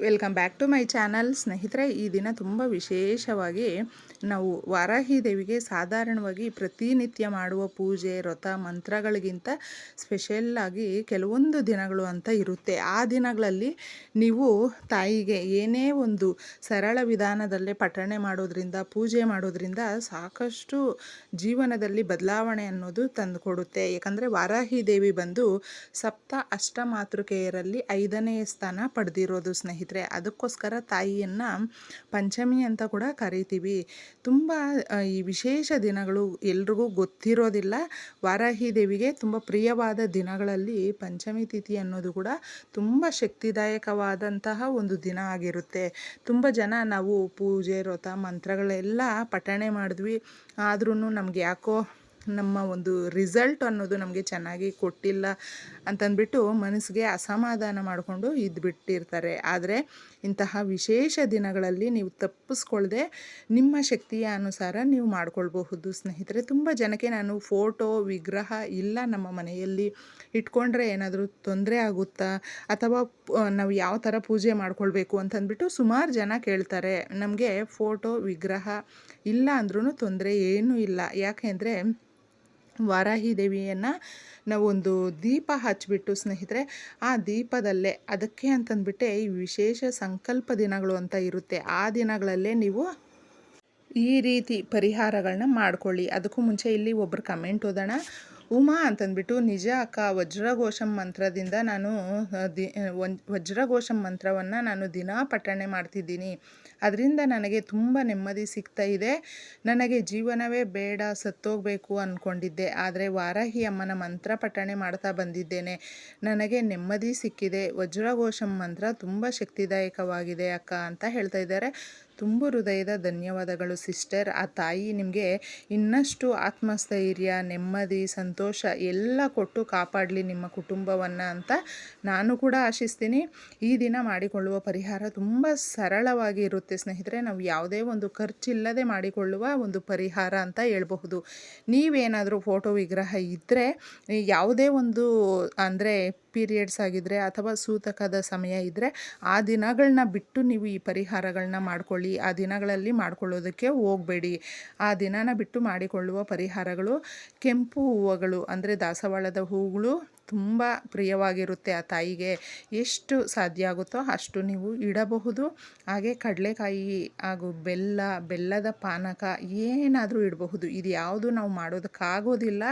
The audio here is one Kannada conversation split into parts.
Welcome back to my channel. ಸ್ನೇಹಿತರೆ, ಈ ದಿನ ತುಂಬ ವಿಶೇಷವಾಗಿ ನಾವು ವಾರಾಹಿ ದೇವಿಗೆ ಸಾಧಾರಣವಾಗಿ ಪ್ರತಿನಿತ್ಯ ಮಾಡುವ ಪೂಜೆ, ವ್ರತ, ಮಂತ್ರಗಳಿಗಿಂತ ಸ್ಪೆಷಲ್ಲಾಗಿ ಕೆಲವೊಂದು ದಿನಗಳು ಅಂತ ಇರುತ್ತೆ. ಆ ದಿನಗಳಲ್ಲಿ ನೀವು ತಾಯಿಗೆ ಏನೇ ಒಂದು ಸರಳ ವಿಧಾನದಲ್ಲೇ ಪಠಣೆ ಮಾಡೋದ್ರಿಂದ, ಪೂಜೆ ಮಾಡೋದ್ರಿಂದ ಸಾಕಷ್ಟು ಜೀವನದಲ್ಲಿ ಬದಲಾವಣೆ ಅನ್ನೋದು ತಂದುಕೊಡುತ್ತೆ. ಯಾಕಂದರೆ ವಾರಾಹಿ ದೇವಿ ಬಂದು ಸಪ್ತ ಅಷ್ಟಮಾತೃಕೆಯರಲ್ಲಿ ಐದನೇ ಸ್ಥಾನ ಪಡೆದಿರೋದು ಸ್ನೇಹಿತರೆ. ಅದಕ್ಕೋಸ್ಕರ ತಾಯಿಯನ್ನು ಪಂಚಮಿ ಅಂತ ಕೂಡ ಕರಿತೀವಿ. ತುಂಬ ಈ ವಿಶೇಷ ದಿನಗಳು ಎಲ್ರಿಗೂ ಗೊತ್ತಿರೋದಿಲ್ಲ. ವಾರಾಹಿ ದೇವಿಗೆ ತುಂಬ ಪ್ರಿಯವಾದ ದಿನಗಳಲ್ಲಿ ಪಂಚಮಿ ತಿಥಿ ಅನ್ನೋದು ಕೂಡ ತುಂಬ ಶಕ್ತಿದಾಯಕವಾದಂತಹ ಒಂದು ದಿನ ಆಗಿರುತ್ತೆ. ತುಂಬ ಜನ ನಾವು ಪೂಜೆ, ವ್ರತ, ಮಂತ್ರಗಳೆಲ್ಲ ಪಠಣೆ ಮಾಡಿದ್ವಿ. ಆದ್ರೂ ನಮ್ಗೆ ಯಾಕೋ ನಮ್ಮ ಒಂದು ರಿಸಲ್ಟ್ ಅನ್ನೋದು ನಮಗೆ ಚೆನ್ನಾಗಿ ಕೊಟ್ಟಿಲ್ಲ ಅಂತಂದ್ಬಿಟ್ಟು ಮನಸ್ಸಿಗೆ ಅಸಮಾಧಾನ ಮಾಡಿಕೊಂಡು ಇದ್ಬಿಟ್ಟಿರ್ತಾರೆ. ಆದರೆ ಇಂತಹ ವಿಶೇಷ ದಿನಗಳಲ್ಲಿ ನೀವು ತಪ್ಪಿಸ್ಕೊಳ್ಳದೆ ನಿಮ್ಮ ಶಕ್ತಿಯ ಅನುಸಾರ ನೀವು ಮಾಡ್ಕೊಳ್ಬಹುದು. ಸ್ನೇಹಿತರೆ, ತುಂಬ ಜನಕ್ಕೆ ನಾನು ಫೋಟೋ, ವಿಗ್ರಹ ಇಲ್ಲ ನಮ್ಮ ಮನೆಯಲ್ಲಿ ಇಟ್ಕೊಂಡ್ರೆ ಏನಾದರೂ ತೊಂದರೆ ಆಗುತ್ತಾ? ಅಥವಾ ನಾವು ಯಾವ ಥರ ಪೂಜೆ ಮಾಡ್ಕೊಳ್ಬೇಕು ಅಂತಂದ್ಬಿಟ್ಟು ಸುಮಾರು ಜನ ಕೇಳ್ತಾರೆ. ನಮಗೆ ಫೋಟೋ, ವಿಗ್ರಹ ಇಲ್ಲ ಅಂದ್ರೂ ತೊಂದರೆ ಏನೂ ಇಲ್ಲ. ಯಾಕೆಂದರೆ ವಾರಾಹಿ ದೇವಿಯನ್ನು ನಾವೊಂದು ದೀಪ ಹಚ್ಚಿಬಿಟ್ಟು ಸ್ನೇಹಿತರೆ, ಆ ದೀಪದಲ್ಲೇ ಅದಕ್ಕೆ ಅಂತಂದ್ಬಿಟ್ಟೆ ಈ ವಿಶೇಷ ಸಂಕಲ್ಪ ದಿನಗಳು ಅಂತ ಇರುತ್ತೆ. ಆ ದಿನಗಳಲ್ಲೇ ನೀವು ಈ ರೀತಿ ಪರಿಹಾರಗಳನ್ನ ಮಾಡ್ಕೊಳ್ಳಿ. ಅದಕ್ಕೂ ಮುಂಚೆ ಇಲ್ಲಿ ಒಬ್ಬರು ಕಮೆಂಟ್ ಓದೋಣ. ಉಮಾ ಅಂತಂದ್ಬಿಟ್ಟು ನಿಜ ಅಕ್ಕ, ವಜ್ರಘೋಷಂ ಮಂತ್ರದಿಂದ ನಾನು ದಿ ವಂಜ್- ವಜ್ರಘೋಷಂ ಮಂತ್ರವನ್ನು ನಾನು ದಿನಾ ಪಠಣೆ ಮಾಡ್ತಿದ್ದೀನಿ. ಅದರಿಂದ ನನಗೆ ತುಂಬ ನೆಮ್ಮದಿ ಸಿಗ್ತಾ ಇದೆ. ನನಗೆ ಜೀವನವೇ ಬೇಡ, ಸತ್ತೋಗಬೇಕು ಅಂದ್ಕೊಂಡಿದ್ದೆ ಆದರೆ ವಾರಾಹಿ ಅಮ್ಮನ ಮಂತ್ರ ಪಠಣೆ ಮಾಡ್ತಾ ಬಂದಿದ್ದೇನೆ. ನನಗೆ ನೆಮ್ಮದಿ ಸಿಕ್ಕಿದೆ. ವಜ್ರಘೋಷಂ ಮಂತ್ರ ತುಂಬ ಶಕ್ತಿದಾಯಕವಾಗಿದೆ ಅಕ್ಕ ಅಂತ ಹೇಳ್ತಾ ಇದ್ದಾರೆ. ತುಂಬ ಹೃದಯದ ಧನ್ಯವಾದಗಳು, ಸಿಸ್ಟರ್. ಆ ತಾಯಿ ನಿಮಗೆ ಇನ್ನಷ್ಟು ಆತ್ಮಸ್ಥೈರ್ಯ, ನೆಮ್ಮದಿ, ಸಂತೋಷ ಎಲ್ಲ ಕೊಟ್ಟು ಕಾಪಾಡಲಿ ನಿಮ್ಮ ಕುಟುಂಬವನ್ನು ಅಂತ ನಾನು ಕೂಡ ಆಶಿಸ್ತೀನಿ. ಈ ದಿನ ಮಾಡಿಕೊಳ್ಳುವ ಪರಿಹಾರ ತುಂಬ ಸರಳವಾಗಿ ಇರುತ್ತೆ ಸ್ನೇಹಿತರೆ. ನಾವು ಯಾವುದೇ ಒಂದು ಖರ್ಚಿಲ್ಲದೆ ಮಾಡಿಕೊಳ್ಳುವ ಒಂದು ಪರಿಹಾರ ಅಂತ ಹೇಳ್ಬಹುದು. ನೀವೇನಾದರೂ ಫೋಟೋ ವಿಗ್ರಹ ಇದ್ದರೆ ಯಾವುದೇ ಒಂದು, ಅಂದರೆ ಪೀರಿಯಡ್ಸ್ ಆಗಿದ್ದರೆ ಅಥವಾ ಸೂತಕದ ಸಮಯ ಇದ್ದರೆ ಆ ದಿನಗಳನ್ನ ಬಿಟ್ಟು ನೀವು ಈ ಪರಿಹಾರಗಳನ್ನ ಮಾಡ್ಕೊಳ್ಳಿ. ಆ ದಿನಗಳಲ್ಲಿ ಮಾಡ್ಕೊಳ್ಳೋದಕ್ಕೆ ಹೋಗಬೇಡಿ. ಆ ದಿನನ ಬಿಟ್ಟು ಮಾಡಿಕೊಳ್ಳುವ ಪರಿಹಾರಗಳು ಕೆಂಪು ಹೂವುಗಳು ಅಂದರೆ ದಾಸವಾಳದ ಹೂಗಳು ತುಂಬ ಪ್ರಿಯವಾಗಿರುತ್ತೆ ಆ ತಾಯಿಗೆ. ಎಷ್ಟು ಸಾಧ್ಯ ಆಗುತ್ತೋ ಅಷ್ಟು ನೀವು ಇಡಬಹುದು. ಹಾಗೆ ಕಡಲೆಕಾಯಿ ಹಾಗೂ ಬೆಲ್ಲ, ಬೆಲ್ಲದ ಪಾನಕ ಏನಾದರೂ ಇಡಬಹುದು. ಇದು ಯಾವುದು ನಾವು ಮಾಡೋದಕ್ಕಾಗೋದಿಲ್ಲ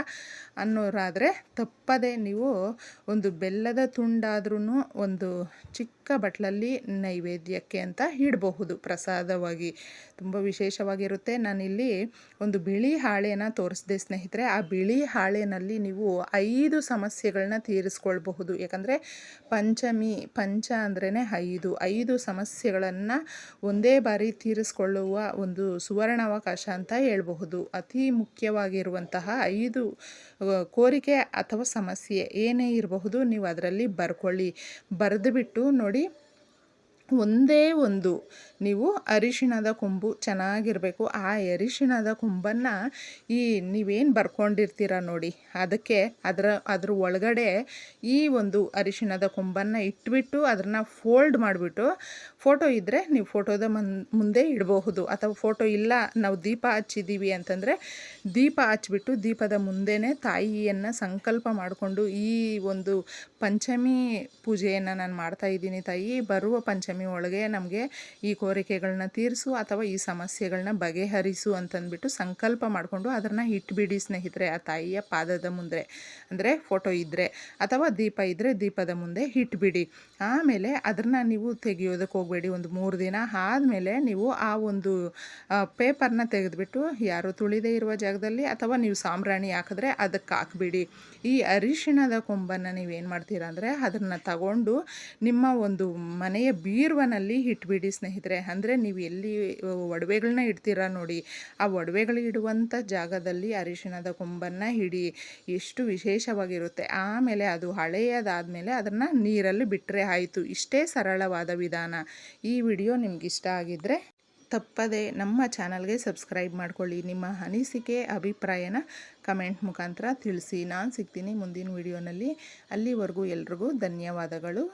ಅನ್ನೋರಾದರೆ ತಪ್ಪದೆ ನೀವು ಒಂದು ಬೆಲ್ಲದ ತುಂಡಾದ್ರೂ ಒಂದು ಚಿಕ್ಕ ಬಟ್ಲಲ್ಲಿ ನೈವೇದ್ಯಕ್ಕೆ ಅಂತ ಇಡಬಹುದು. ಪ್ರಸಾದವಾಗಿ ತುಂಬ ವಿಶೇಷವಾಗಿರುತ್ತೆ. ನಾನಿಲ್ಲಿ ಒಂದು ಬಿಳಿ ಹಾಳೆನ ತೋರಿಸಿದೆ ಸ್ನೇಹಿತರೆ, ಆ ಬಿಳಿ ಹಾಳೆನಲ್ಲಿ ನೀವು ಐದು ಸಮಸ್ಯೆಗಳನ್ನ ತೀರಿಸ್ಕೊಳ್ಬಹುದು. ಯಾಕಂದರೆ ಪಂಚಮಿ, ಪಂಚ ಅಂದ್ರೇ ಐದು. ಐದು ಸಮಸ್ಯೆಗಳನ್ನು ಒಂದೇ ಬಾರಿ ತೀರಿಸ್ಕೊಳ್ಳುವ ಒಂದು ಸುವರ್ಣಾವಕಾಶ ಅಂತ ಹೇಳಬಹುದು. ಅತಿ ಮುಖ್ಯವಾಗಿರುವಂತಹ ಐದು ಕೋರಿಕೆ ಅಥವಾ ಸಮಸ್ಯೆ ಏನೇ ಇರಬಹುದು, ನೀವು ಅದರಲ್ಲಿ ಬರ್ಕೊಳ್ಳಿ. ಬರೆದುಬಿಟ್ಟು ನೋಡಿ ಒಂದೇ ಒಂದು. ನೀವು ಅರಿಶಿಣದ ಕೊಂಬು ಚೆನ್ನಾಗಿರಬೇಕು. ಆ ಅರಿಶಿಣದ ಕೊಂಬನ್ನು ಈ ನೀವೇನು ಬರ್ಕೊಂಡಿರ್ತೀರ ನೋಡಿ. ಅದಕ್ಕೆ ಅದರ, ಅದ್ರ ಒಳಗಡೆ ಈ ಒಂದು ಅರಿಶಿಣದ ಕೊಂಬನ್ನು ಇಟ್ಬಿಟ್ಟು ಅದನ್ನು ಫೋಲ್ಡ್ ಮಾಡಿಬಿಟ್ಟು ಫೋಟೋ ಇದ್ದರೆ ನೀವು ಫೋಟೋದ ಮನ್, ಮುಂದೆ ಇಡಬಹುದು. ಅಥವಾ ಫೋಟೋ ಇಲ್ಲ, ನಾವು ದೀಪ ಹಚ್ಚಿದ್ದೀವಿ ಅಂತಂದರೆ ದೀಪ ಹಚ್ಚಿಬಿಟ್ಟು ದೀಪದ ಮುಂದೆನೇ ತಾಯಿಯನ್ನು ಸಂಕಲ್ಪ ಮಾಡಿಕೊಂಡು ಈ ಒಂದು ಪಂಚಮಿ ಪೂಜೆಯನ್ನು ನಾನು ಮಾಡ್ತಾ ಇದ್ದೀನಿ ತಾಯಿ. ಬರುವ ಪಂಚಮಿ ಒಳಗೆ ನಮಗೆ ಈ ಕೋರಿಕೆಗಳನ್ನ ತೀರಿಸು ಅಥವಾ ಈ ಸಮಸ್ಯೆಗಳನ್ನ ಬಗೆಹರಿಸು ಅಂತಂದ್ಬಿಟ್ಟು ಸಂಕಲ್ಪ ಮಾಡಿಕೊಂಡು ಅದನ್ನು ಇಟ್ಬಿಡಿ ಸ್ನೇಹಿತರೆ, ಆ ತಾಯಿಯ ಪಾದದ ಮುಂದೆ. ಅಂದರೆ ಫೋಟೋ ಇದ್ದರೆ ಅಥವಾ ದೀಪ ಇದ್ದರೆ ದೀಪದ ಮುಂದೆ ಇಟ್ಬಿಡಿ. ಆಮೇಲೆ ಅದನ್ನು ನೀವು ತೆಗೆಯೋದಕ್ಕೆ ಹೋಗಬೇಡಿ. ಒಂದು ಮೂರು ದಿನ ಆದಮೇಲೆ ನೀವು ಆ ಒಂದು ಪೇಪರ್ನ ತೆಗೆದುಬಿಟ್ಟು ಯಾರು ತುಳಿದೇ ಇರುವ ಜಾಗದಲ್ಲಿ ಅಥವಾ ನೀವು ಸಾಂಬ್ರಾಣಿ ಹಾಕಿದ್ರೆ ಅದಕ್ಕೆ ಹಾಕ್ಬಿಡಿ. ಈ ಅರಿಶಿಣದ ಕೊಂಬನ್ನು ನೀವೇನು ಮಾಡ್ತೀರಾ ಅಂದರೆ ಅದನ್ನು ತಗೊಂಡು ನಿಮ್ಮ ಒಂದು ಮನೆಯ ಬೀರುವನಲ್ಲಿ ಇಟ್ಬಿಡಿ ಸ್ನೇಹಿತರೆ. ಅಂದರೆ ನೀವು ಎಲ್ಲಿ ಒಡವೆಗಳನ್ನ ಇಡ್ತೀರಾ ನೋಡಿ. ಆ ಒಡವೆಗಳು ಇಡುವಂಥ ಜಾಗದಲ್ಲಿ ಅರಿಶಿಣದ ಕೊಂಬನ್ನು ಹಿಡಿ, ಎಷ್ಟು ವಿಶೇಷವಾಗಿರುತ್ತೆ. ಆಮೇಲೆ ಅದು ಹಳೆಯದಾದ ಮೇಲೆ ಅದನ್ನು ನೀರಲ್ಲಿ ಬಿಟ್ಟರೆ ಆಯಿತು. ಇಷ್ಟೇ ಸರಳವಾದ ವಿಧಾನ. ಈ ವಿಡಿಯೋ ನಿಮ್ಗೆ ಇಷ್ಟ ಆಗಿದ್ದರೆ ತಪ್ಪದೆ ನಮ್ಮ ಚಾನಲ್ಗೆ ಸಬ್ಸ್ಕ್ರೈಬ್ ಮಾಡ್ಕೊಳ್ಳಿ. ನಿಮ್ಮ ಅನಿಸಿಕೆ, ಅಭಿಪ್ರಾಯನ ಕಮೆಂಟ್ ಮುಖಾಂತರ ತಿಳಿಸಿ. ನಾನು ಸಿಗ್ತೀನಿ ಮುಂದಿನ ವಿಡಿಯೋನಲ್ಲಿ. ಅಲ್ಲಿವರೆಗೂ ಎಲ್ರಿಗೂ ಧನ್ಯವಾದಗಳು.